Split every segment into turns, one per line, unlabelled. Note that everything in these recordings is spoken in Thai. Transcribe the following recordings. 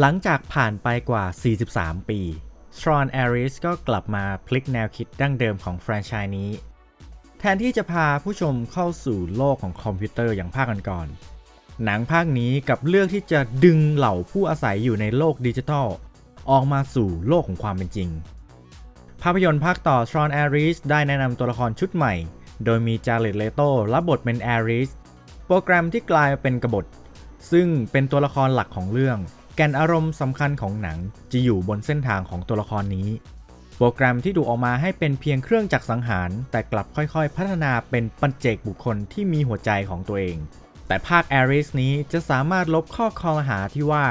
หลังจากผ่านไปกว่า 43 ปีทรอนแอริสก็กลับมาพลิกแนวคิดดั้งเดิมของแฟรนไชส์นี้ แทนที่จะพาผู้ชมเข้าสู่โลกของคอมพิวเตอร์อย่างภาคก่อนๆหนังภาคนี้กับเลือกที่จะดึงเหล่าผู้อาศัยอยู่ในโลกดิจิทัล ออกมาสู่โลกของความเป็นจริง ภาพยนตร์ภาคต่อทรอนแอริสได้แนะนำตัวละครชุดใหม่ โดยมีจาเลตเลโตรับบทเป็นแอริสโปรแกรมที่กลายเป็นกบฏ ซึ่งเป็นตัวละครหลักของเรื่อง แกนอารมณ์สำคัญของหนังจะอยู่บนเส้นทางของตัวละครนี้ โปรแกรมที่ถูออกมาให้เป็นเพียงเครื่องจักรสังหาร แต่กลับค่อยๆ พัฒนาเป็นปัจเจกบุคคลที่มีหัวใจของตัวเอง แต่ภาคแอริสนี้จะสามารถลบข้อคอรหาที่ว่า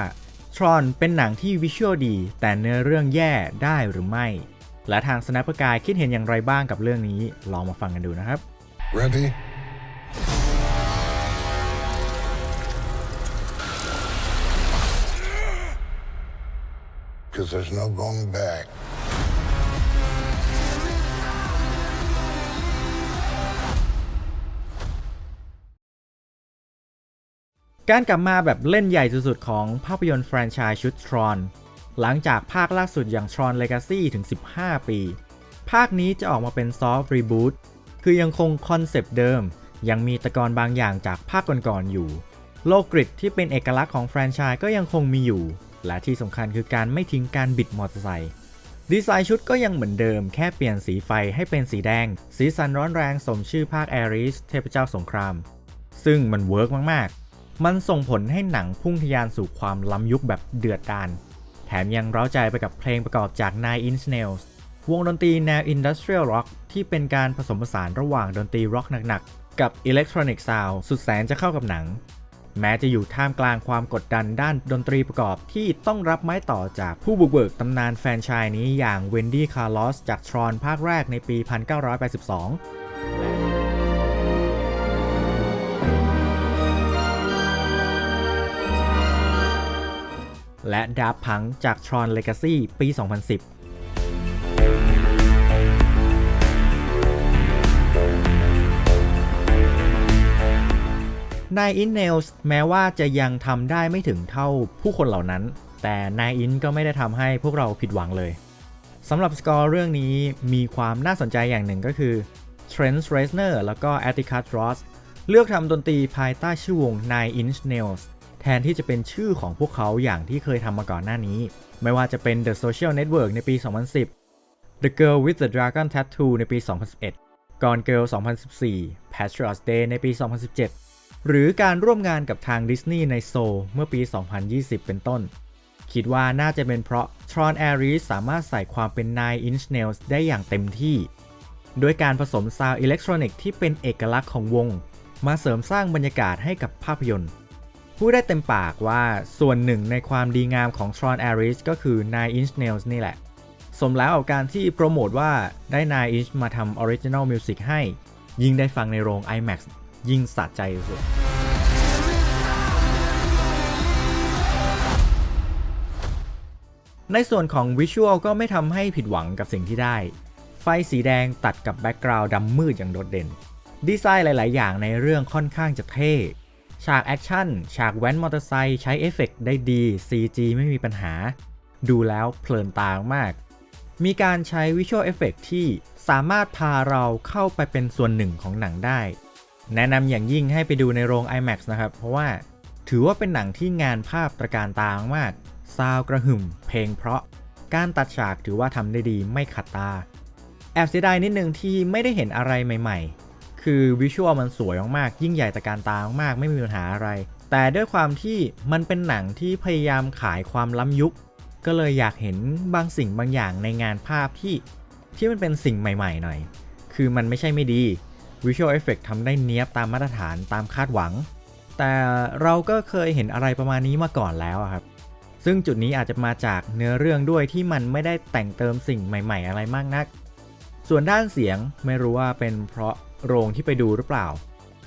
ทรอนเป็นหนังที่วิชวลดี แต่เนื้อเรื่องแย่ได้หรือไม่ และทางสแนปกายคิดเห็นอย่างไรบ้างกับเรื่องนี้ ลองมาฟังกันดูนะครับ
Ready? Because there's no going back.
การกลับมาแบบเล่นใหญ่สุดๆ ของภาพยนตร์แฟรนไชส์ชุด Tron หลังจากภาคล่าสุดอย่าง Tron Legacy ถึง 15 ปี ภาคนี้จะออกมาเป็นซอฟต์รีบูตคือยังคงคอนเซปต์เดิม ยังมีตะกอนบางอย่างจากภาคก่อนๆอยู่ โลกกริดที่เป็นเอกลักษณ์ของแฟรนไชส์ก็ยังคงมีอยู่ และที่สำคัญคือการไม่ทิ้งการบิดมอเตอร์ไซค์ดีไซน์ชุดก็ยังเหมือนเดิมแค่เปลี่ยนสีไฟให้เป็นสีแดง สีสันร้อนแรงสมชื่อภาคแอริสเทพเจ้าสงคราม ซึ่งมันเวิร์กมากๆ มันส่งผลให้หนังพุ่งทะยานสู่ความล้ำยุคแบบเดือดดาลแถมยังเร้าใจไปกับเพลงประกอบจาก Nine Inch Nails วงดนตรีแนว Industrial Rock ที่เป็นการผสมผสานระหว่างดนตรีร็อกหนักๆ กับ Electronic Sound สุดแสนจะเข้ากับหนัง แม้จะอยู่ท่ามกลางความกดดันด้านดนตรีประกอบที่ต้องรับไม้ต่อจากผู้บุกเบิกตำนานแฟนชายนี้อย่างเวนดี้คาร์ลอสจากทรอนภาคแรกในปี 1982และดาบพังจาก Tron Legacy ปี 2010 Nine Inch Nails แม้ว่าจะยังทำได้ไม่ถึงเท่าผู้คนเหล่านั้น แต่ Nine Inch ก็ไม่ได้ทำให้พวกเราผิดหวังเลยสำหรับสกอร์เรื่องนี้มีความน่าสนใจอย่างหนึ่งก็คือ Trent Reznor แล้วก็ Atticus Ross เลือกทำดนตรีภายใต้ชื่อวง Nine Inch Nails แทนที่จะเป็นชื่อของพวกเขาอย่างที่เคยทำมาก่อนหน้านี้ ไม่ว่าจะเป็น The Social Network ในปี 2010 The Girl with the Dragon Tattoo ในปี 2011 Gone Girl 2014 Patriots Day ในปี 2017 หรือการร่วมงานกับทางดิสนีย์ในโซลเมื่อปี 2020 เป็นต้น คิดว่าน่าจะเป็นเพราะ Tron Ares สามารถใส่ความเป็น Nine Inch Nails ได้อย่างเต็มที่ โดยการผสมซาวอิเล็กทรอนิกส์ที่เป็นเอกลักษณ์ของวง มาเสริมสร้างบรรยากาศให้กับภาพยนตร์พูดได้เต็มปากว่าส่วนหนึ่งในความดีงามของ Tron Ares ก็คือ Nine Inch Nails นี่แหละ สมแล้วกับการที่โปรโมทว่าได้ Nine Inch มาทำ Original Music ให้ ยิ่งได้ฟังในโรง IMAX ยิ่งสะใจสุดในส่วนของวิชวลก็ไม่ทำให้ผิดหวังกับสิ่งที่ได้ ไฟสีแดงตัดกับแบ็กกราวด์ดำมืดอย่างโดดเด่น ดีไซน์หลาย ๆ อย่างในเรื่องค่อนข้างจะเท่ ฉากแอคชั่น ฉากแว้นมอเตอร์ไซค์ใช้เอฟเฟกต์ได้ดี CG ไม่มีปัญหา ดูแล้วเพลินตามาก มีการใช้วิชวลเอฟเฟกที่สามารถพาเราเข้าไปเป็นส่วนหนึ่งของหนังได้ แนะนำอย่างยิ่งให้ไปดูในโรง IMAX นะครับ เพราะว่าถือว่าเป็นหนังที่งานภาพตระการตามากซาวกระหึ่ม เพลงเพราะ การตัดฉากถือว่าทำได้ดีไม่ขัดตา แอบเสียดายนิดนึงที่ไม่ได้เห็นอะไรใหม่ๆ คือวิชวลมันสวยมากๆ ยิ่งใหญ่ตระการตามากๆไม่มีปัญหาอะไร แต่ด้วยความที่มันเป็นหนังที่พยายามขายความล้ำยุค ก็เลยอยากเห็นบางสิ่งบางอย่างในงานภาพที่ที่มันเป็นสิ่งใหม่ ๆ หน่อย คือมันไม่ใช่ไม่ดี Visual Effect ทำได้เนี้ยบตามมาตรฐานตามคาดหวัง แต่เราก็เคยเห็นอะไรประมาณนี้มาก่อนแล้วครับ ซึ่งจุดนี้อาจจะมาจากเนื้อเรื่องด้วยที่มันไม่ได้แต่งเติมสิ่งใหม่ๆ อะไรมากนัก ส่วนด้านเสียงไม่รู้ว่าเป็นเพราะโรงที่ไปดูหรือเปล่า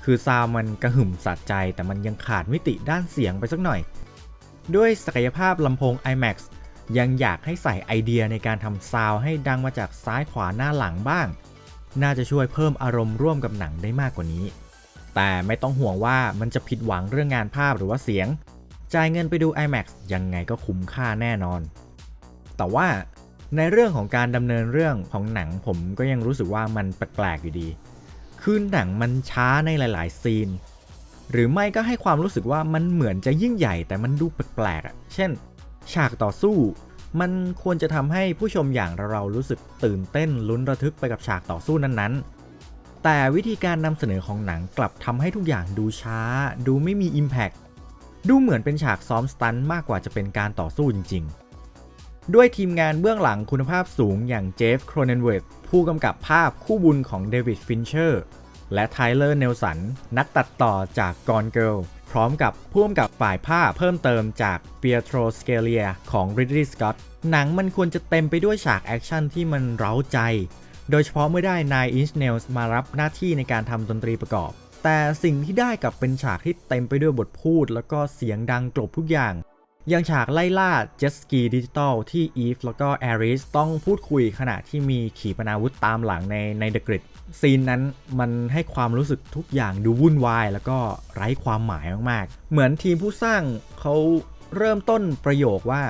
คือซาวมันกระหึ่มสัดใจ แต่มันยังขาดมิติด้านเสียงไปสักหน่อย ด้วยศักยภาพลำโพง IMAX ยังอยากให้ใส่ไอเดียในการทำซาวให้ดังมาจากซ้ายขวาหน้าหลังบ้าง น่าจะช่วยเพิ่มอารมณ์ร่วมกับหนังได้มากกว่านี้ แต่ไม่ต้องห่วงว่ามันจะผิดหวังเรื่องงานภาพหรือว่าเสียง จ่ายเงินไปดู IMAX ยังไงก็คุ้มค่าแน่นอน แต่ว่าในเรื่องของการดำเนินเรื่องของหนังผมก็ยังรู้สึกว่ามันแปลกๆอยู่ดี คือหนังมันช้าในหลายๆ ซีน หรือไม่ก็ให้ความรู้สึกว่ามันเหมือนจะยิ่งใหญ่แต่มันดูแปลกๆอะ เช่น ฉากต่อสู้ มันควรจะทำให้ผู้ชมอย่างเรารู้สึกตื่นเต้นลุ้นระทึกไปกับฉากต่อสู้นั้นๆ แต่วิธีการนำเสนอของหนังกลับทำให้ทุกอย่างดูช้า ดูไม่มี Impact ดูเหมือนเป็นฉากซ้อมสตันมากกว่าจะเป็นการต่อสู้จริง ๆ ด้วยทีมงานเบื้องหลังคุณภาพสูงอย่างเจฟ โครเนนเวิร์ผู้กำกับภาพคู่บุญของเดวิด ฟินเชอร์ และไทเลอร์เนลสันนักตัดต่อจาก Gone Girl พร้อมกับผู้กำกับฝ่ายภาเพิ่มเติมจากเปียโตรสเกเลียของ Ridley Scott หนังมันควรจะเต็มไปด้วยฉากแอคชั่นที่มันเร้าใจ โดยเฉพาะเมื่อได้ Nine Inch Nails มารับหน้าที่ในการทำดนตรีประกอบ แต่สิ่งที่ได้กลับเป็นฉากที่เต็มไปด้วยบทพูด แล้วก็เสียงดังกลบทุกอย่างอย่างฉากไล่ล่าเจ็ตสกีดิจิตอลที่อีฟแล้วก็แอริสต้องพูดคุยขณะที่มีขีปนาวุธตามหลังในในเดอะกริด ซีนนั้นมันให้ความรู้สึกทุกอย่างดูวุ่นวาย แล้วก็ไร้ความหมายมากๆ เหมือนทีมผู้สร้างเขาเริ่มต้นประโยคว่า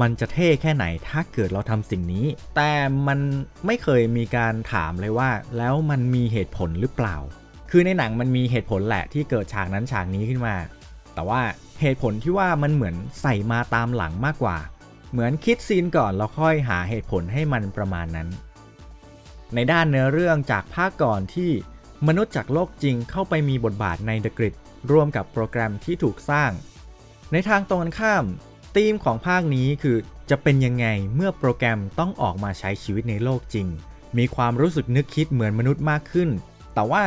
มันจะเท่แค่ไหนถ้าเกิดเราทำสิ่งนี้ แต่มันไม่เคยมีการถามเลยว่า แล้วมันมีเหตุผลหรือเปล่า คือในหนังมันมีเหตุผลแหละที่เกิดฉากนั้นฉากนี้ขึ้นมา แต่ว่าเหตุผลที่ว่ามันเหมือนใส่มาตามหลังมากกว่า เหมือนคิดซีนก่อนแล้วค่อยหาเหตุผลให้มันประมาณนั้น ในด้านเนื้อเรื่องจากภาคก่อนที่มนุษย์จากโลกจริงเข้าไปมีบทบาทใน The Grid ร่วมกับโปรแกรมที่ถูกสร้าง ในทางตรงกันข้ามธีมของภาคนี้คือจะเป็นยังไงเมื่อโปรแกรมต้องออกมาใช้ชีวิตในโลกจริง มีความรู้สึกนึกคิดเหมือนมนุษย์มากขึ้น แต่ว่า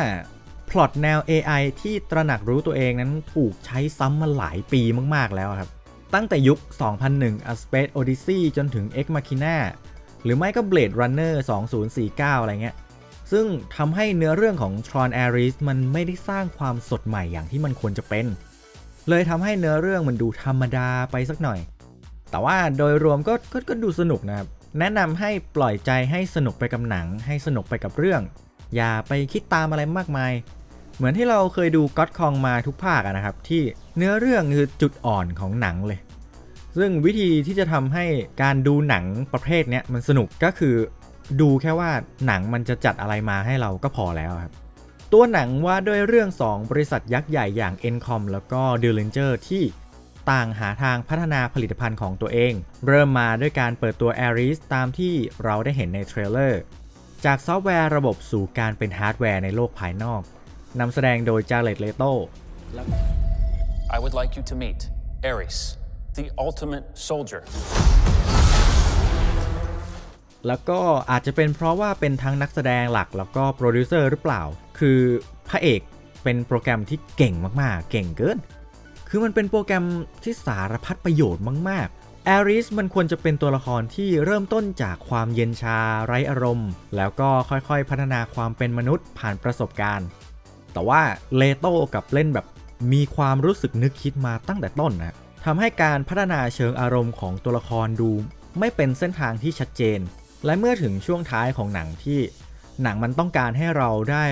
พล็อตแนว AI ที่ตระหนักรู้ตัวเองนั้นถูกใช้ซ้ำมาหลายปีมากๆแล้วครับ ตั้งแต่ยุค 2001 A Space Odyssey จนถึง Ex Machina หรือไม่ก็ Blade Runner 2049 อะไรเงี้ย ซึ่งทำให้เนื้อเรื่องของ Tron Ares มันไม่ได้สร้างความสดใหม่อย่างที่มันควรจะเป็น เลยทำให้เนื้อเรื่องมันดูธรรมดาไปสักหน่อย แต่ว่าโดยรวมก็ก็ก็ดูสนุกนะครับ แนะนำให้ปล่อยใจให้สนุกไปกับหนัง ให้สนุกไปกับเรื่อง อย่าไปคิดตามอะไรมากมาย เหมือนที่เราเคยดูก็ d คองมาทุกภาคนะครับ ที่เนื้อเรื่องคือจุดอ่อนของหนังเลย ซึ่งวิธีที่จะทำให้การดูหนังประเภทเนี้ยมันสนุกก็คือ ดูแค่ว่าหนังมันจะจัดอะไรมาให้เราก็พอแล้วครับ ตัวหนังว่าด้วยเรื่อง 2 บริษัทยักษ์ใหญ่อย่าง Encom แล้วก็ d i l i n g e r ที่ต่างหาทางพัฒนาผลิตภัณฑ์ของตัวเอง เริ่มมาด้วยการเปิดตัว Ares ตามที่เราได้เห็นในเทรลเลอร์ จากซอฟต์แวร์ระบบสู่การเป็นฮาร์ดแวร์ในโลกภายนอกนำแสดงโดยจาเลตเลโต
I would like you to meet Ares, the ultimate soldier.
แล้วก็อาจจะเป็นเพราะว่าเป็นทั้งนักแสดงหลักแล้วก็โปรดิวเซอร์หรือเปล่า คือพระเอกเป็นโปรแกรมที่เก่งมากๆ เก่งเกิน คือมันเป็นโปรแกรมที่สารพัดประโยชน์มากๆแอริสมันควรจะเป็นตัวละครที่เริ่มต้นจากความเย็นชาไร้อารมณ์ แล้วก็ค่อยๆพัฒนาความเป็นมนุษย์ผ่านประสบการณ์ แต่ว่าเลโต้กับเล่นแบบมีความรู้สึกนึกคิดมาตั้งแต่ต้นนะ ทำให้การพัฒนาเชิงอารมณ์ของตัวละครดู ไม่เป็นเส้นทางที่ชัดเจน และเมื่อถึงช่วงท้ายของหนังที่ หนังมันต้องการให้เราได้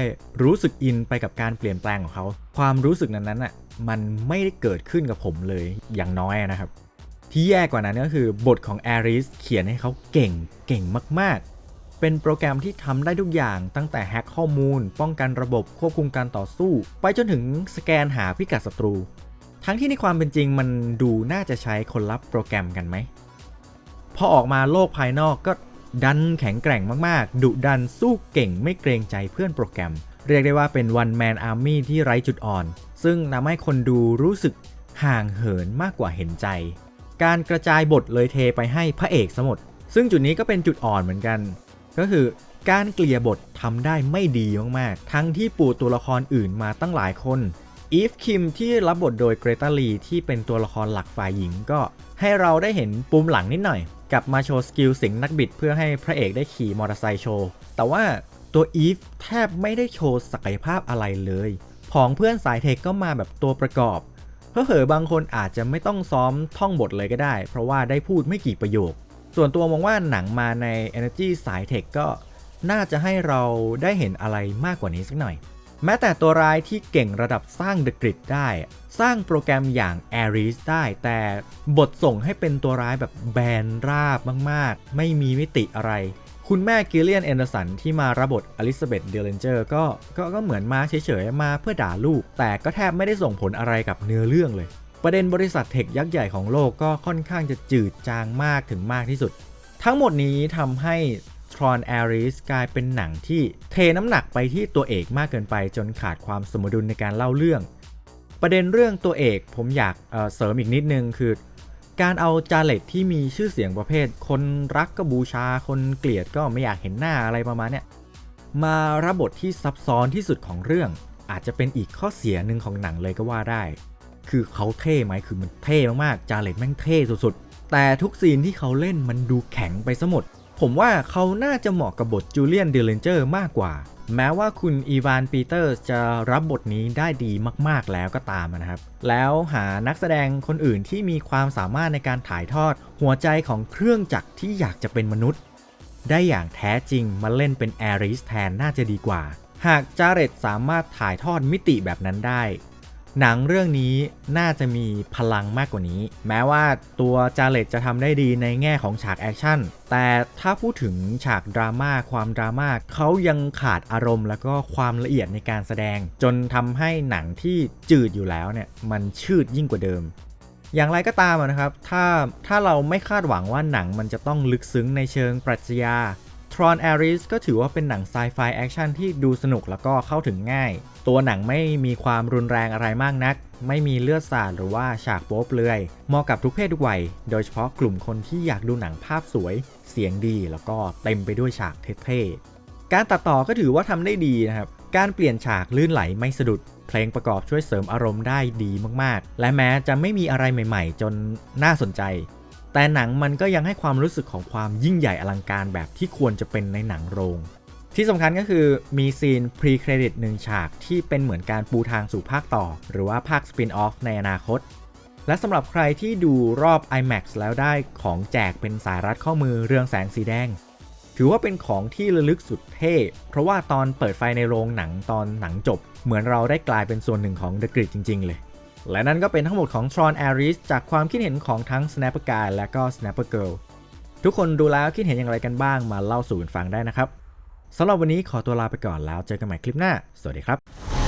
รู้สึกอินไปกับการเปลี่ยนแปลงของเขา ความรู้สึกนั้นๆอะมันไม่ได้เกิดขึ้นกับผมเลยอย่างน้อยนะครับ ที่แย่กว่านั้นก็คือบทของแอริสเขียนให้เขาเก่งเก่งมาก ๆ เป็นโปรแกรมที่ทำได้ทุกอย่างตั้งแต่แฮ็กข้อมูล ป้องกันระบบควบคุมการต่อสู้ ไปจนถึงสแกนหาพิกัดศัตรู ทั้งที่ในความเป็นจริงมันดูน่าจะใช้คนรับโปรแกรมกันไหม พอออกมาโลกภายนอกก็ดันแข็งแกร่งมากๆ ดุดันสู้เก่งไม่เกรงใจเพื่อนโปรแกรม เรียกได้ว่าเป็น one man army ที่ไร้จุดอ่อน ซึ่งทำให้คนดูรู้สึกห่างเหินมากกว่าเห็นใจ การกระจายบทเลยเทไปให้พระเอกสมด ซึ่งจุดนี้ก็เป็นจุดอ่อนเหมือนกัน ก็คือการเกลี่ยบททำได้ไม่ดีมากๆ ทั้งที่ปูตัวละครอื่นมาตั้งหลายคน อีฟคิมที่รับบทโดยเกรตาลีที่เป็นตัวละครหลักฝ่ายหญิงก็ให้เราได้เห็นปุ่มหลังนิดหน่อย กลับมาโชว์สกิลสิงนักบิดเพื่อให้พระเอกได้ขี่มอเตอร์ไซค์โชว์ แต่ว่าตัวอีฟแทบไม่ได้โชว์ศักยภาพอะไรเลยผองเพื่อนสายเทคก็มาแบบตัวประกอบเผลอบางคนอาจจะไม่ต้องซ้อมท่องบทเลยก็ได้ เพราะว่าได้พูดไม่กี่ประโยค ส่วนตัวมองว่าหนังมาใน Energy สายเทคก็น่าจะให้เราได้เห็นอะไรมากกว่านี้สักหน่อย แม้แต่ตัวร้ายที่เก่งระดับสร้าง The Grid ได้ สร้างโปรแกรมอย่าง Ares ได้ แต่บทส่งให้เป็นตัวร้ายแบบแบนราบมาก ๆ ไม่มีมิติอะไร คุณแม่กิลเลียนแอนเดอร์สันที่มารับบทอลิซาเบธเดลเลนเจอร์ก็ก็ก็เหมือนมาเฉย ๆ มาเพื่อด่าลูก แต่ก็แทบไม่ได้ส่งผลอะไรกับเนื้อเรื่องเลย ประเด็นบริษัทเทคยักษ์ใหญ่ของโลกก็ค่อนข้างจะจืดจางมากถึงมากที่สุดทั้งหมดนี้ทำให้ Tron Ares กลายเป็นหนังที่เทน้ำหนักไปที่ตัวเอกมากเกินไปจนขาดความสมดุลในการเล่าเรื่อง ประเด็นเรื่องตัวเอกผมอยากเเสริมอีกนิดนึงคือ การเอาจาเลตที่มีชื่อเสียงประเภท คนรักก็บูชา คนเกลียดก็ไม่อยากเห็นหน้าอะไรประมาณเนี้ยมารับบทที่ซับซ้อนที่สุดของเรื่อง อาจจะเป็นอีกข้อเสียหนึ่งของหนังเลยก็ว่าได้ คือเขาเท่ไหมคือมันเท่มากๆจาเลตแม่งเท่สุดๆแต่ทุกซีนที่เขาเล่นมันดูแข็งไปซะหมด ผมว่าเขาน่าจะเหมาะกับบทจูเลียนเดลเลนเจอร์มากกว่า แม้ว่าคุณอีวานปีเตอร์จะรับบทนี้ได้ดีมากๆแล้วก็ตามนะครับ แล้วหานักแสดงคนอื่นที่มีความสามารถในการถ่ายทอด หัวใจของเครื่องจักรที่อยากจะเป็นมนุษย์ ได้อย่างแท้จริงมาเล่นเป็นแอริสแทนน่าจะดีกว่า หากจาเรตสามารถถ่ายทอดมิติแบบนั้นได้ หนังเรื่องนี้น่าจะมีพลังมากกว่านี้ แม้ว่าตัวจาเลตจะทำได้ดีในแง่ของฉากแอคชั่น แต่ถ้าพูดถึงฉากดราม่าความดราม่าเขายังขาดอารมณ์ แล้วก็ความละเอียดในการแสดง จนทำให้หนังที่จืดอยู่แล้วเนี่ยมันชืดยิ่งกว่าเดิม อย่างไรก็ตามนะครับ ถ้าถ้าเราไม่คาดหวังว่าหนังมันจะต้องลึกซึ้งในเชิงปรัชญา Tron Ares ก็ถือว่าเป็นหนังไซไฟแอคชั่นที่ดูสนุกแล้วก็เข้าถึงง่าย ตัวหนังไม่มีความรุนแรงอะไรมากนัก ไม่มีเลือดสาดหรือว่าฉากโป๊เปลือย เหมาะกับทุกเพศทุกวัย โดยเฉพาะกลุ่มคนที่อยากดูหนังภาพสวย เสียงดีแล้วก็เต็มไปด้วยฉากเท่ๆ การตัดต่อก็ถือว่าทำได้ดีนะครับ การเปลี่ยนฉากลื่นไหลไม่สะดุดเพลงประกอบช่วยเสริมอารมณ์ได้ดีมากๆ และแม้จะไม่มีอะไรใหม่ ๆ จนน่าสนใจ แต่หนังมันก็ยังให้ความรู้สึกของความยิ่งใหญ่อลังการแบบที่ควรจะเป็นในหนังโรง ที่สำคัญก็คือมีซีน pre credit หนึ่งฉากที่เป็นเหมือนการปูทางสู่ภาคต่อ หรือว่าภาค spin off ในอนาคต และสำหรับใครที่ดูรอบ IMAX แล้วได้ของแจกเป็นสายรัดข้อมือเรืองแสงสีแดง ถือว่าเป็นของที่ระลึกสุดเท่ เพราะว่าตอนเปิดไฟในโรงหนังตอนหนังจบ เหมือนเราได้กลายเป็นส่วนหนึ่งของ The Grid จริง ๆ เลย และนั่นก็เป็นทั้งหมดของ Tron Ares จากความคิดเห็นของทั้ง Snapper Guy และก็ Snapper Girl ทุกคนดูแล้วคิดเห็นอย่างไรกันบ้างมาเล่าสู่กันฟังได้นะครับสำหรับวันนี้ขอตัวลาไปก่อนแล้วเจอกันใหม่คลิปหน้า สวัสดีครับ